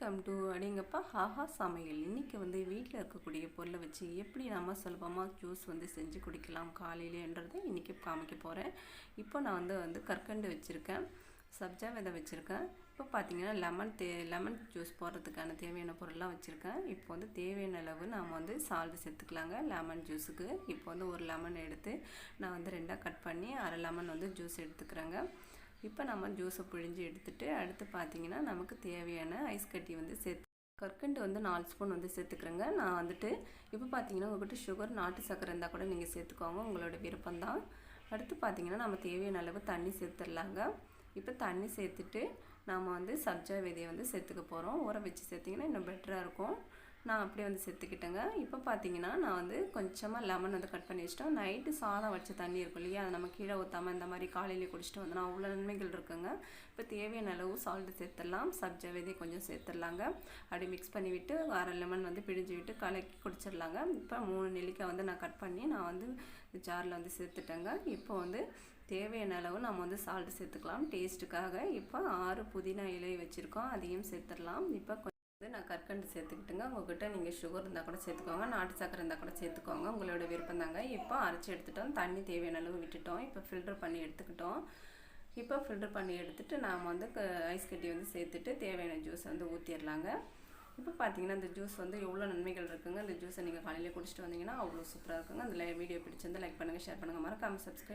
Welcome to அப்படிங்கப்பா haha சமையல். இன்றைக்கி வந்து வீட்டில் இருக்கக்கூடிய பொருளை வச்சு எப்படி நம்ம சுலபமாக ஜூஸ் வந்து செஞ்சு குடிக்கலாம் காலையிலேன்றதை இன்றைக்கி காமிக்க போகிறேன் இப்போ நான் வந்து வந்து கற்கண்டு வச்சுருக்கேன். சப்ஜா விதை வச்சுருக்கேன். இப்போ பார்த்தீங்கன்னா லெமன் தே லெமன் ஜூஸ் போடுறதுக்கான தேவையான பொருள்லாம் வச்சுருக்கேன். இப்போ வந்து தேவையான அளவு நாம் வந்து சால்ட் சேர்த்துக்கலாங்க லெமன் ஜூஸுக்கு இப்போ வந்து ஒரு லெமன் எடுத்து நான் வந்து ரெண்டாக கட் பண்ணி அரை லெமன் வந்து ஜூஸ் எடுத்துக்கிறேங்க. இப்போ நம்ம ஜூஸை பிழிஞ்சு எடுத்துகிட்டு அடுத்து பார்த்தீங்கன்னா நமக்கு தேவையான ஐஸ் கட்டி வந்து சேர்த்து கற்கண்டு வந்து நாலு ஸ்பூன் வந்து சேர்த்துக்கிறேங்க. நான் வந்துட்டு இப்போ பார்த்தீங்கன்னா உங்கள்கிட்ட சுகர் நாட்டு சக்கரை இருந்தால் கூட நீங்கள் சேர்த்துக்கோங்க. உங்களோட விருப்பம்தான். அடுத்து பார்த்தீங்கன்னா நம்ம தேவையான அளவு தண்ணி சேர்த்துடலாங்க. இப்போ தண்ணி சேர்த்துட்டு நாம் வந்து சப்ஜா விதையை வந்து சேர்த்துக்க போகிறோம் ஊற வச்சு சேர்த்திங்கன்னா இன்னும் பெட்டராக இருக்கும். நான் அப்படியே வந்து சேர்த்துக்கிட்டேங்க இப்போ பார்த்தீங்கன்னா நான் வந்து கொஞ்சமாக லெமன் வந்து கட் பண்ணி வச்சிட்டோம். நைட்டு சாதம் வச்ச தண்ணி இருக்கும் இல்லையா? அதை நம்ம கீழே ஊற்றாமல் இந்த மாதிரி காலையிலே குடிச்சிட்டு வந்தோம்னா அவ்வளோ நன்மைகள் இருக்குங்க. இப்போ தேவையான அளவு சால்ட்டு சேர்த்துடலாம். சப்ஜா விதை கொஞ்சம் சேர்த்துடலாங்க. அப்படி மிக்ஸ் பண்ணி விட்டு அரை லெமன் வந்து பிழிஞ்சு விட்டு கலக்கி குடிச்சிடலாங்க. இப்போ மூணு நெல்லிக்காய் வந்து நான் கட் பண்ணி நான் வந்து ஜாரில் வந்து சேர்த்துட்டேங்க. இப்போ வந்து தேவையான அளவு நம்ம வந்து சால்ட்டு சேர்த்துக்கலாம். டேஸ்ட்டுக்காக இப்போ ஆறு புதினா இலை வச்சுருக்கோம். அதையும் சேர்த்துடலாம். இப்போ வந்து நான் கற்கண்டு சேர்த்துக்கிட்டுங்க. உங்கள்கிட்ட நீங்கள் சுகர் இருந்தால் கூட சேர்த்துக்கோங்க. நாட்டு சக்கரை இருந்தால் கூட சேர்த்துக்கோங்க. உங்களோட விருப்பம் தாங்க. இப்போ அரைச்சி எடுத்துட்டோம். தண்ணி தேவையான அளவு விட்டுட்டோம். இப்போ ஃபில்டர் பண்ணி எடுத்துக்கிட்டோம். இப்போ ஃபில்டர் பண்ணி எடுத்துகிட்டு நாம் வந்து ஐஸ் கட்டி வந்து சேர்த்துட்டு தேவையான ஜூஸ் வந்து ஊற்றிடலாங்க இப்போ பார்த்தீங்கன்னா இந்த ஜூஸ் வந்து எவ்வளோ நன்மைகள் இருக்குங்க. இந்த ஜூஸை நீங்கள் காலையில் குடிச்சிட்டு வந்தீங்கன்னா அவ்வளோ சூப்பராக இருக்குங்க. அந்த வீடியோ பிடிச்சிருந்து லைக் பண்ணுங்கள் ஷேர் பண்ணுங்கள் மறக்காமல் சப்ஸ்கிரைப்